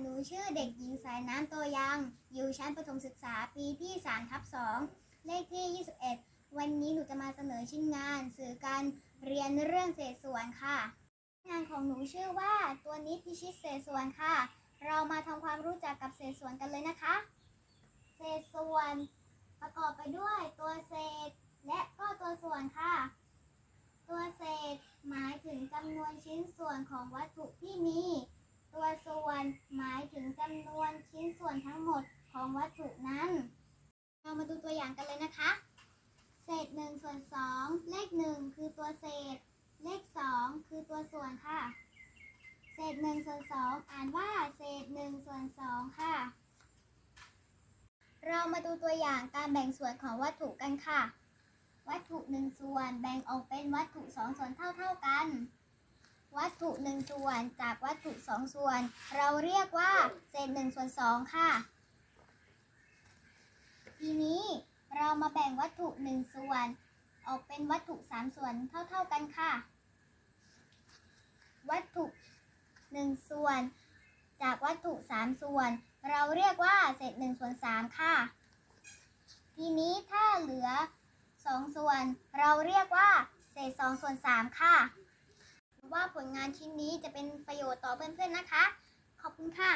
หนูชื่อเด็กหญิงสายน้ำโตยัง อยู่ชั้นประถมศึกษาปีที่3ทับ2เลขที่ 21 วันนี้หนูจะมาเสนอชิ้นงาน สื่อการเรียนเรื่องเศษส่วนค่ะ งานของหนูชื่อว่าตัวนี้พิชิตเศษส่วนค่ะ เรามาทำความรู้จักกับเศษส่วนกันเลยนะคะ เศษส่วนประกอบไปด้วยตัวเศษ และก็ตัวส่วนค่ะ ตัวเศษหมายถึงจำนวนชิ้นส่วนของวัตถุที่มี ตัวส่วนหมายถึงจำนวนชิ้นส่ วนทั้งหมดของวัตถุนั้น เรามาดูตัวอย่างกันเลยนะคะ เศษ1ส่วน2เลข 1 คือตัวเศษ เลข 2 คือตัวส่วนค่ะ เศษ1ส่วน2อ่านว่าเศษ1ส่วน2ค่ะ เรามาดูตัวอย่างการแบ่งส่วนของวัตถุกันค่ะ วัตถุ 1 ส่วนแบ่งออกเป็นวัตถุ 2 ส่วนเท่า ๆกัน วัตถุ1ส่วนจากวัตถุ2ส่วน เราเรียกว่าเศษ1ส่วน2ค่ะ ทีนี้เรามาแบ่งวัตถุ1ส่วน ออกเป็นวัตถุ3ส่วนเท่า ๆกันค่ะ วัตถุ1ส่วน จากวัตถุ3ส่วน เราเรียกว่าเศษ1ส่วน3ค่ะ ทีนี้ถ้าเหลือ2ส่วน เราเรียกว่า เศษ2ส่วน3ค่ะ ว่าผลงานชิ้นนี้จะเป็นประโยชน์ต่อเพื่อนๆนะคะ ขอบคุณค่ะ